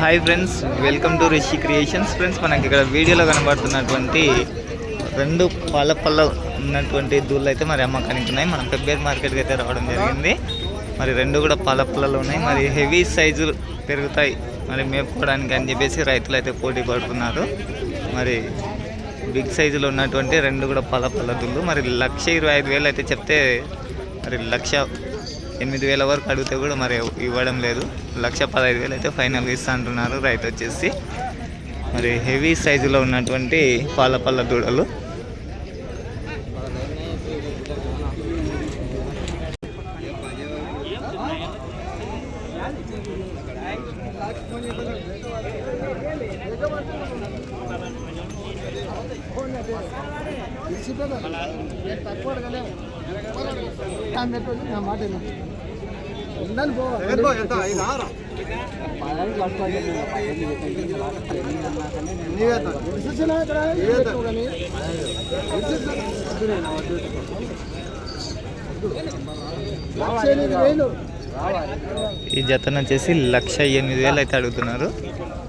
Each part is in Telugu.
Hi friends welcome to Rishi creations friends మనకి ఇక్కడ వీడియోలో కనబడుతున్నటువంటి రెండు పళ్ళ పళ్ళ ఉన్నటువంటి దూళ్ళు అయితే మరి అమ్మకానికి ఉన్నాయి. మనం పెబ్బేర్ మార్కెట్కి అయితే రావడం జరిగింది. మరి రెండు కూడా పళ్ళ పళ్ళలు ఉన్నాయి. మరి హెవీ సైజు పెరుగుతాయి మరి మేపుకోవడానికి అని చెప్పేసి రైతులు అయితే పోటీ పడుతున్నారు. మరి బిగ్ సైజులో ఉన్నటువంటి రెండు కూడా పళ్ళ పళ్ళ దూళ్ళు. మరి లక్ష ఇరవై ఐదు వేలు అయితే చెప్తే మరి లక్ష ఎనిమిది వేల వరకు అడిగితే కూడా మరి ఇవ్వడం లేదు. లక్ష పదహైదు వేలు అయితే ఫైనల్గా ఇస్తా అంటున్నారు. రైతు వచ్చేసి మరి హెవీ సైజులో ఉన్నటువంటి పాల పళ్ళ దూడలు. తక్కువ ఈ జతను వచ్చేసి లక్ష ఎనిమిది వేలు అయితే అడుగుతున్నారు.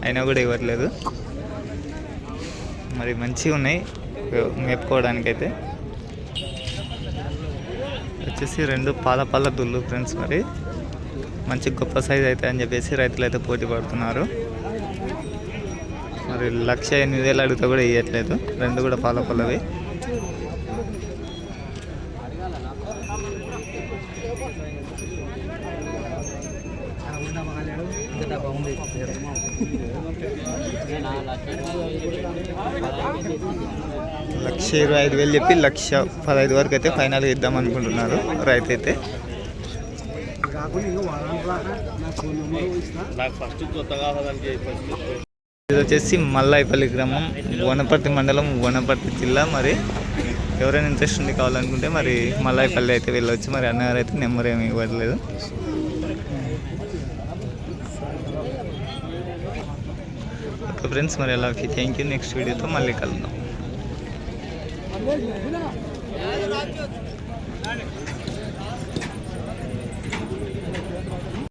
అయినా కూడా ఇవ్వట్లేదు. మరి మంచిగా ఉన్నాయి మేపుకోవడానికైతే. వచ్చేసి రెండు పాల పాల దుళ్ళు ఫ్రెండ్స్ మరి. మంచి గొప్ప సైజ్ అయితే అని చెప్పేసి రైతులు అయితే పోటీ పడుతున్నారు. మరి లక్ష ఎనిమిది వేలు అడిగితే కూడా ఇవ్వట్లేదు రెండు కూడా పాల లక్ష ఇరవై ఐదు వేలు చెప్పి లక్ష పదహైదు వరకు అయితే ఫైనల్గా ఇద్దాం అనుకుంటున్నారు రైతు అయితే ఇది వచ్చేసి మల్లాయిపల్లి గ్రామం వనపర్తి మండలం వనపర్తి జిల్లా. మరి ఎవరైనా ఇంట్రెస్ట్ ఉంది కావాలనుకుంటే మరి మల్లాయిపల్లి అయితే వెళ్ళొచ్చు. మరి అన్నగారు అయితే నెంబర్ ఏమి ఇవ్వట్లేదు. ఓకే ఫ్రెండ్స్ మరి అలా థ్యాంక్ యూ నెక్స్ట్ వీడియోతో మళ్ళీ కలుద్దాం.